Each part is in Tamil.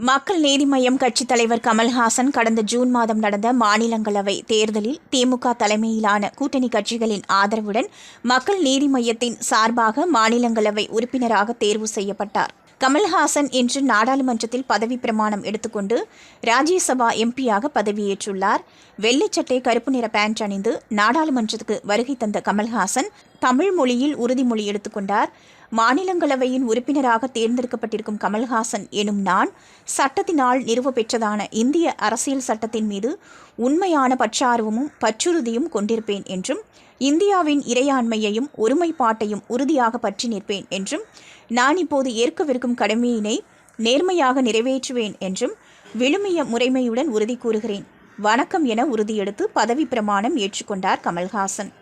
மக்கள் நீதி மய்யம் கட்சித் தலைவர் கமல்ஹாசன் கடந்த ஜூன் மாதம் நடந்த மாநிலங்களவை தேர்தலில் திமுக தலைமையிலான கூட்டணி கட்சிகளின் ஆதரவுடன் மக்கள் நீதி மய்யத்தின் சார்பாக மாநிலங்களவை உறுப்பினராக தேர்வு செய்யப்பட்டார். கமல்ஹாசன் இன்று நாடாளுமன்றத்தில் பதவி பிரமாணம் எடுத்துக்கொண்டு ராஜ்யசபா எம்பியாக பதவியேற்றுள்ளார். வெள்ளைச்சட்டை கருப்பு நிற பேண்ட் அணிந்து நாடாளுமன்றத்துக்கு வருகை தந்த கமல்ஹாசன் தமிழ் மொழியில் உறுதிமொழி எடுத்துக்கொண்டார். மாநிலங்களவையின் உறுப்பினராக தேர்ந்தெடுக்கப்பட்டிருக்கும் கமல்ஹாசன் எனும் நான் சட்டத்தினால் நிறுவ பெற்றதான இந்திய அரசியல் சட்டத்தின் மீது உண்மையான பற்றார்வமும் பற்றுறுதியும் கொண்டிருப்பேன் என்றும் இந்தியாவின் இறையாண்மையையும் ஒருமைப்பாட்டையும் உறுதியாக பற்றி நிற்பேன் என்றும் நான் இப்போது ஏற்கவிருக்கும் கடமையினை நேர்மையாக நிறைவேற்றுவேன் என்றும் விழுமிய முறைமையுடன் உறுதி கூறுகிறேன். வணக்கம் என உறுதியெடுத்து பதவி பிரமாணம் ஏற்றுக்கொண்டார் கமல்ஹாசன்.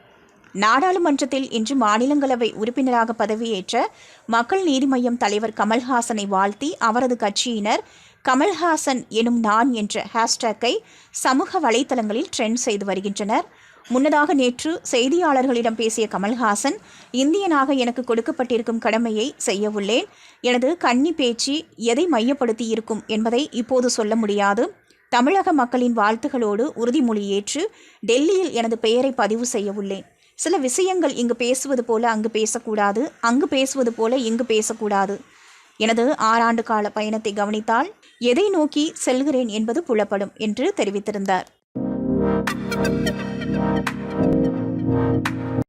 நாடாளுமன்றத்தில் இன்று மாநிலங்களவை உறுப்பினராக பதவியேற்ற மக்கள் நீதி மய்யம் தலைவர் கமல்ஹாசனை வாழ்த்தி அவரது கட்சியினர் கமல்ஹாசன் எனும் நான் என்ற ஹேஷ்டேக்கை சமூக வலைத்தளங்களில் ட்ரெண்ட் செய்து வருகின்றனர். முன்னதாக நேற்று செய்தியாளர்களிடம் பேசிய கமல்ஹாசன் இந்தியனாக எனக்கு கொடுக்கப்பட்டிருக்கும் கடமையை செய்யவுள்ளேன். எனது கன்னி பேச்சு எதை மையப்படுத்தி இருக்கும் என்பதை இப்போது சொல்ல முடியாது. தமிழக மக்களின் வாழ்த்துகளோடு உறுதிமொழி ஏற்று டெல்லியில் எனது பெயரை பதிவு செய்யவுள்ளேன். சில விஷயங்கள் இங்கு பேசுவது போல அங்கு பேசக்கூடாது அங்கு பேசுவது போல இங்கு பேசக்கூடாது. எனது ஆறாண்டு கால பயணத்தை கவனித்தால் எதை நோக்கி செல்கிறேன் என்பது புலப்படும் என்று தெரிவித்திருந்தார். Thank you.